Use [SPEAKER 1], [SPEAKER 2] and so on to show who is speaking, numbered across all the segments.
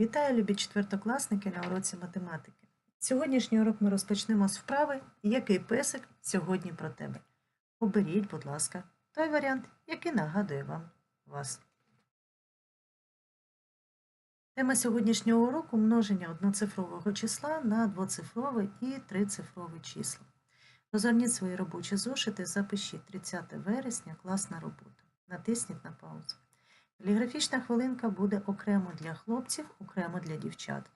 [SPEAKER 1] Вітаю, любі четвертокласники на уроці математики. Сьогоднішній урок ми розпочнемо з вправи Який песик сьогодні про тебе? Оберіть, будь ласка, той варіант, який нагадує вам вас. Тема сьогоднішнього уроку множення одноцифрового числа на двоцифрове і трицифрове числа. Розгорніть свої робочі зошити, запишіть 30 вересня, класна робота. Натисніть на паузу. Каліграфічна хвилинка буде окремо для хлопців, окремо для дівчат.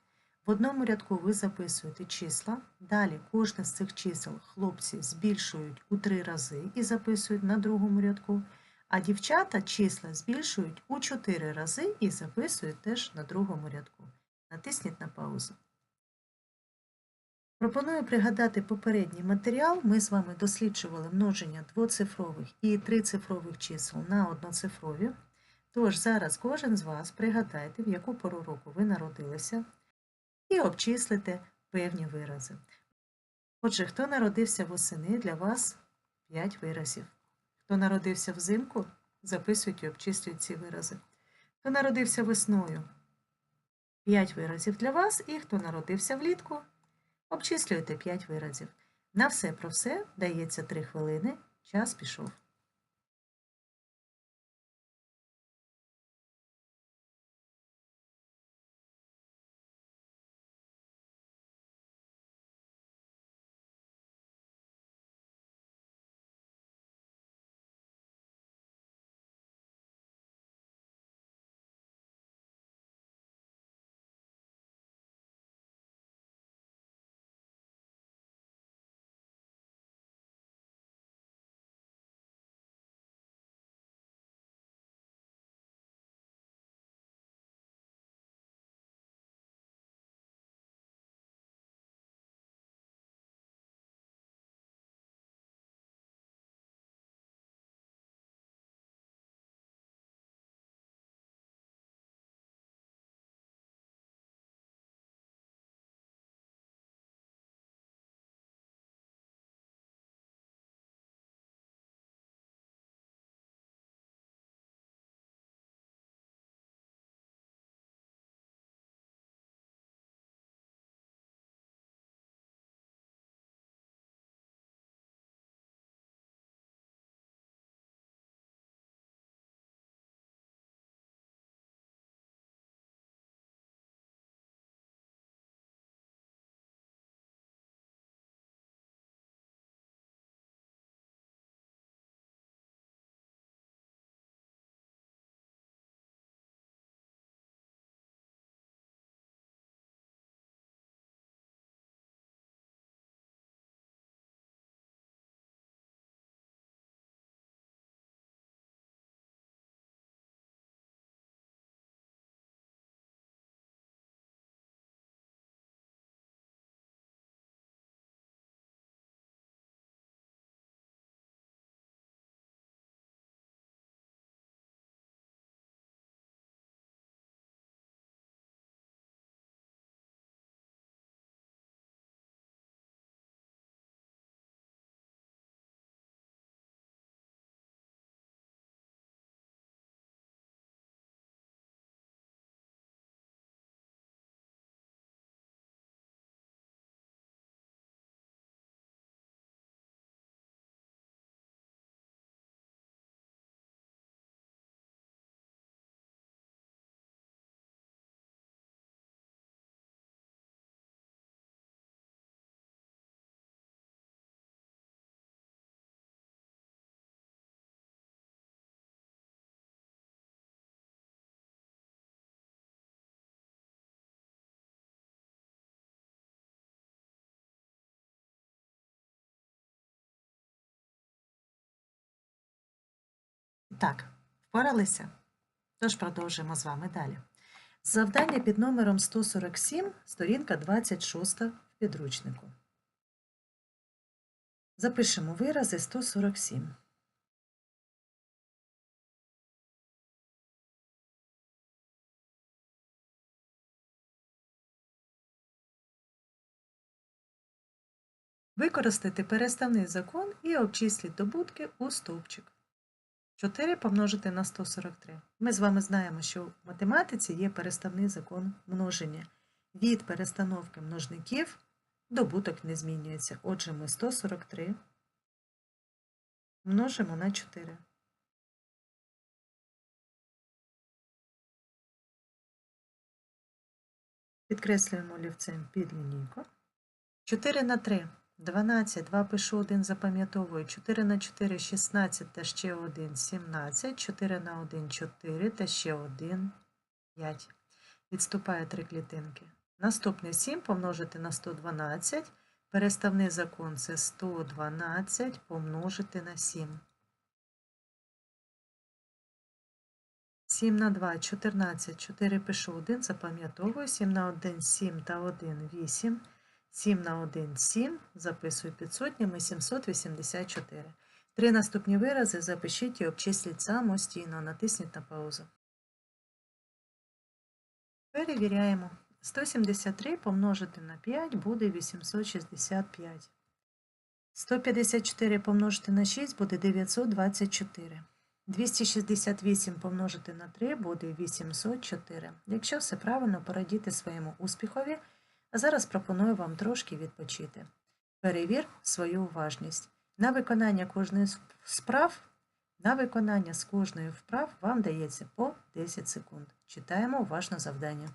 [SPEAKER 1] В одному рядку ви записуєте числа, далі кожне з цих чисел хлопці збільшують у три рази і записують на другому рядку, а дівчата числа збільшують у чотири рази і записують теж на другому рядку. Натисніть на паузу. Пропоную пригадати попередній матеріал. Ми з вами досліджували множення двоцифрових і трицифрових чисел на одноцифрові. Тож зараз кожен з вас пригадайте, в яку пору року ви народилися, і обчислите певні вирази. Отже, хто народився восени, для вас 5 виразів. Хто народився взимку, записують і обчислюють ці вирази. Хто народився весною, 5 виразів для вас, і хто народився влітку, обчислюєте 5 виразів. На все про все дається 3 хвилини, час пішов. Так, впоралися? Тож продовжуємо з вами далі. Завдання під номером 147, сторінка 26 в підручнику. Запишемо вирази 147. Використайте переставний закон і обчисліть добутки у стовпчик. 4 помножити на 143. Ми з вами знаємо, що в математиці є переставний закон множення. Від перестановки множників добуток не змінюється. Отже, ми 143 множимо на 4. Підкреслюємо олівцем під лінійку. 4 на 3 12, 2 пишу 1, запам'ятовую. 4 на 4 16 та ще 1 17, 4 на 1 4 та ще 1 5. Відступає 3 клітинки. Наступне 7 помножити на 112. Переставний закон це 112 помножити на 7. 7 на 2 14, 4 пишу 1, запам'ятовую. 7 на 1 7 та 1 8. 7 на 1 7, записую під сотнями 784. Три наступні вирази запишіть і обчисліть самостійно, натисніть на паузу. Перевіряємо. 173 помножити на 5 буде 865. 154 помножити на 6 буде 924. 268 помножити на 3 буде 804. Якщо все правильно, порадіти своєму успіхові. А зараз пропоную вам трошки відпочити. Перевір свою уважність. На виконання кожної справ, на виконання з кожної вправ вам дається по 10 секунд. Читаємо уважно завдання.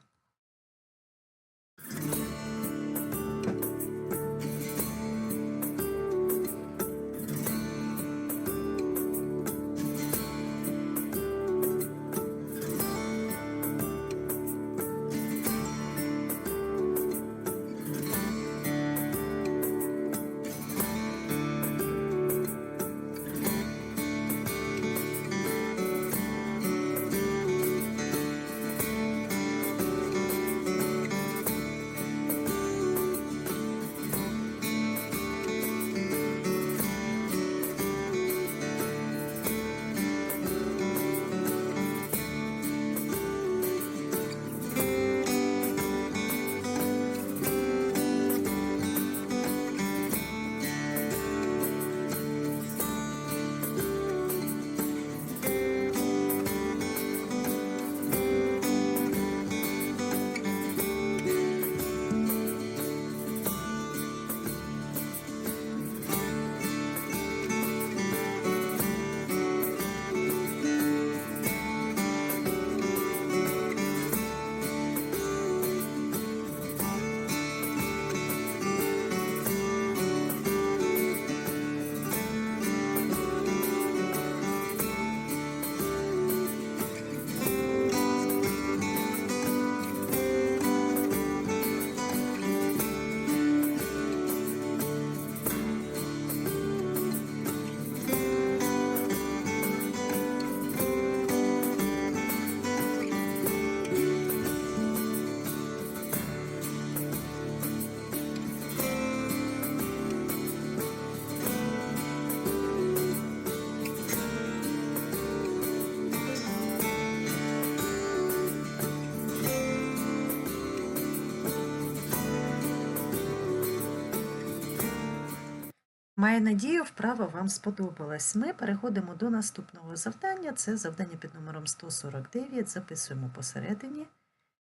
[SPEAKER 1] Маю надію, вправа вам сподобалась. Ми переходимо до наступного завдання. Це завдання під номером 149. Записуємо посередині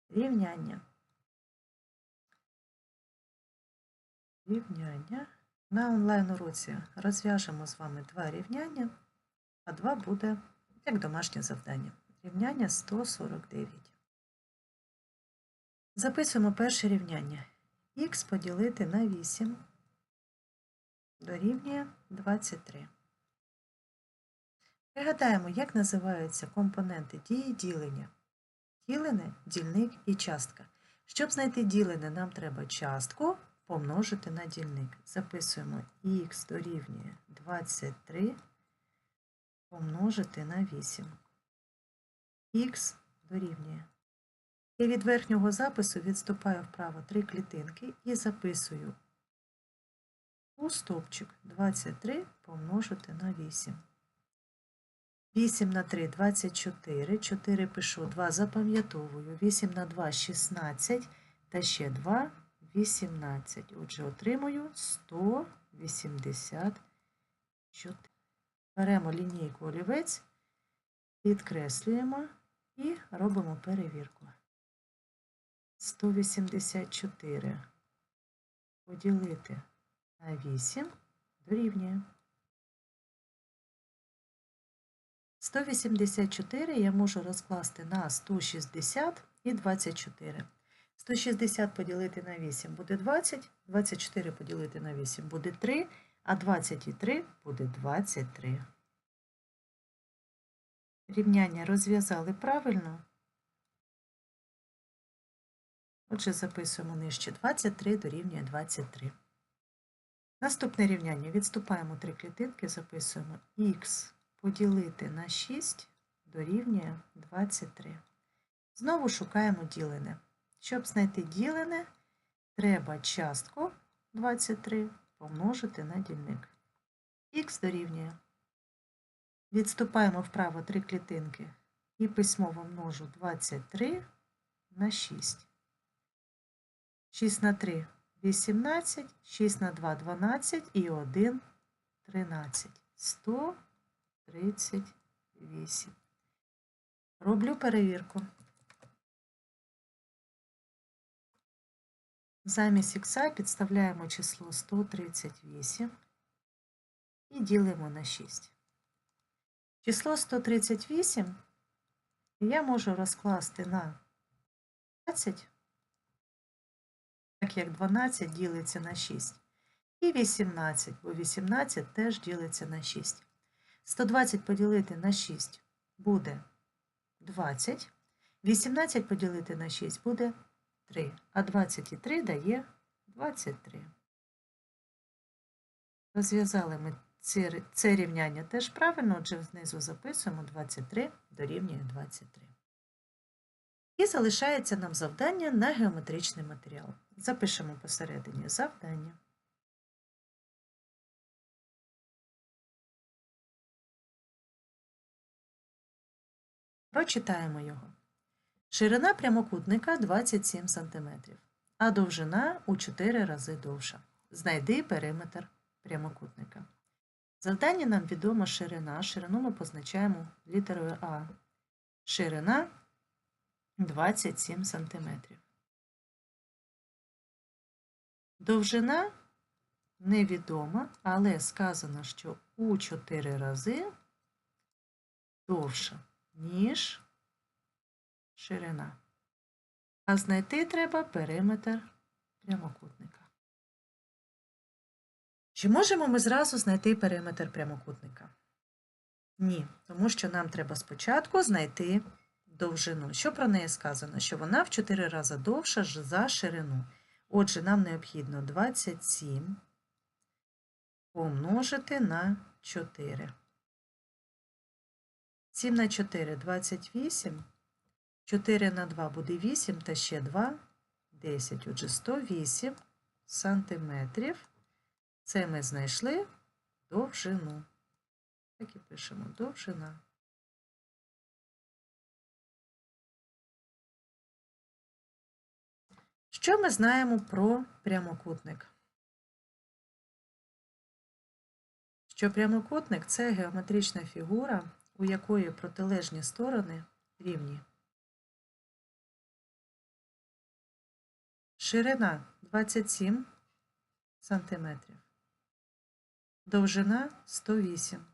[SPEAKER 1] рівняння. Рівняння. На онлайн-уроці розв'яжемо з вами два рівняння, а два буде як домашнє завдання. Рівняння 149. Записуємо перше рівняння. Х поділити на 8 дорівнює 23. Пригадаємо, як називаються компоненти дії ділення. Ділене, дільник і частка. Щоб знайти ділене, нам треба частку помножити на дільник. Записуємо х дорівнює 23 помножити на 8. Х дорівнює. Я від верхнього запису відступаю вправо три клітинки і записую у стовпчик 23 помножити на 8. 8 на 3 24, 4 пишу, 2 запам'ятовую, 8 на 2 16 та ще 2 18. Отже, отримую 184. Беремо лінійку олівець Підкреслюємо і робимо перевірку. 184 поділити на 8 дорівнює. 184 я можу розкласти на 160 і 24. 160 поділити на 8 буде 20, 24 поділити на 8 буде 3, а 23 буде 23. Рівняння розв'язали правильно. Отже, записуємо нижче 23 дорівнює 23. Наступне рівняння. Відступаємо три клітинки, записуємо х поділити на 6 дорівнює 23. Знову шукаємо ділене. Щоб знайти ділене, треба частку 23 помножити на дільник. Х дорівнює. Відступаємо вправо три клітинки і письмово множу 23 на 6. 6 на 3 18, 6 на 2 12 і 1 13. 138. Роблю перевірку. Замість х підставляємо число 138 і ділимо на 6. Число 138 я можу розкласти на 20, так як 12 ділиться на 6. І 18, бо 18 теж ділиться на 6. 120 поділити на 6 буде 20. 18 поділити на 6 буде 3. А 23 дає 23. Розв'язали ми це, рівняння теж правильно, отже, знизу записуємо 23 дорівнює 23. І залишається нам завдання на геометричний матеріал. Запишемо посередині завдання. Прочитаємо його. Ширина прямокутника 27 см, а довжина у 4 рази довша. Знайди периметр прямокутника. Завдання нам відома ширина. Ширину ми позначаємо літерою А. Ширина 27 см. Довжина невідома, але сказано, що у 4 рази довша, ніж ширина. А знайти треба периметр прямокутника. Чи можемо ми зразу знайти периметр прямокутника? Ні, тому що нам треба спочатку знайти довжину. Що про неї сказано? Що вона в 4 рази довша за ширину. Отже, нам необхідно 27 помножити на 4. 7 на 4 28. 4 на 2 буде 8 та ще 2 10. Отже, 108 сантиметрів. Це ми знайшли довжину. Так і пишемо довжина. Що ми знаємо про прямокутник? Що прямокутник це геометрична фігура, у якої протилежні сторони рівні. Ширина 27 сантиметрів. Довжина 108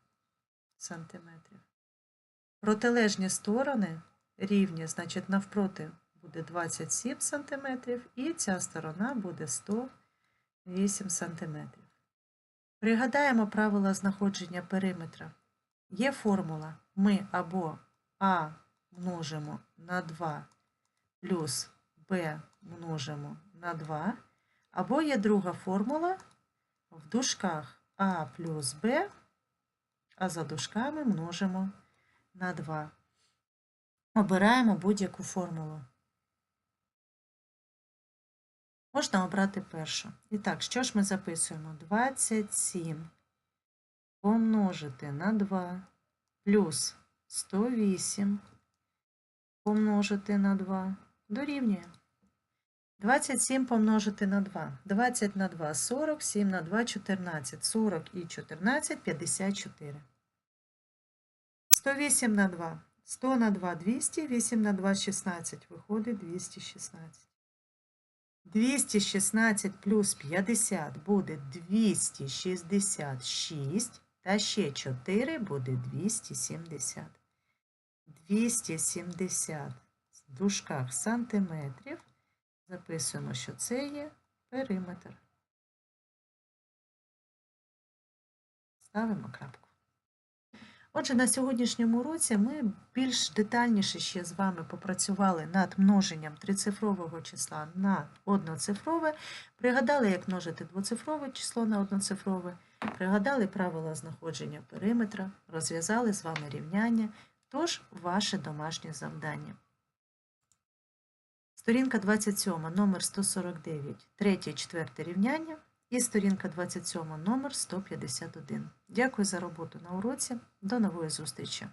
[SPEAKER 1] см. Протилежні сторони рівні, значить, навпроти буде 27 см, і ця сторона буде 108 см. Пригадаємо правила знаходження периметра. Є формула. Ми або А множимо на 2 плюс Б множимо на 2, або є друга формула в дужках а плюс Б, а за дужками множимо на 2. Обираємо будь-яку формулу. Можна обрати першу. І так, що ж ми записуємо? 27 помножити на 2 плюс 108 помножити на 2 дорівнює. 27 помножити на 2. 20 на 2 – 40, 7 на 2 – 14. 40 і 14 – 54. 108 на 2. 100 на 2 – 200, 8 на 2 – 16, виходить 216. 216 плюс 50 буде 266, та ще 4 буде 270. 270 в дужках сантиметрів. Записуємо, що це є периметр. Ставимо крапку. Отже, на сьогоднішньому уроці ми більш детальніше ще з вами попрацювали над множенням трицифрового числа на одноцифрове, пригадали, як множити двоцифрове число на одноцифрове, пригадали правила знаходження периметра, розв'язали з вами рівняння, тож ваше домашнє завдання. Сторінка 27, номер 149, третє, четверте рівняння. І сторінка 27, номер 151. Дякую за роботу на уроці. До нової зустрічі!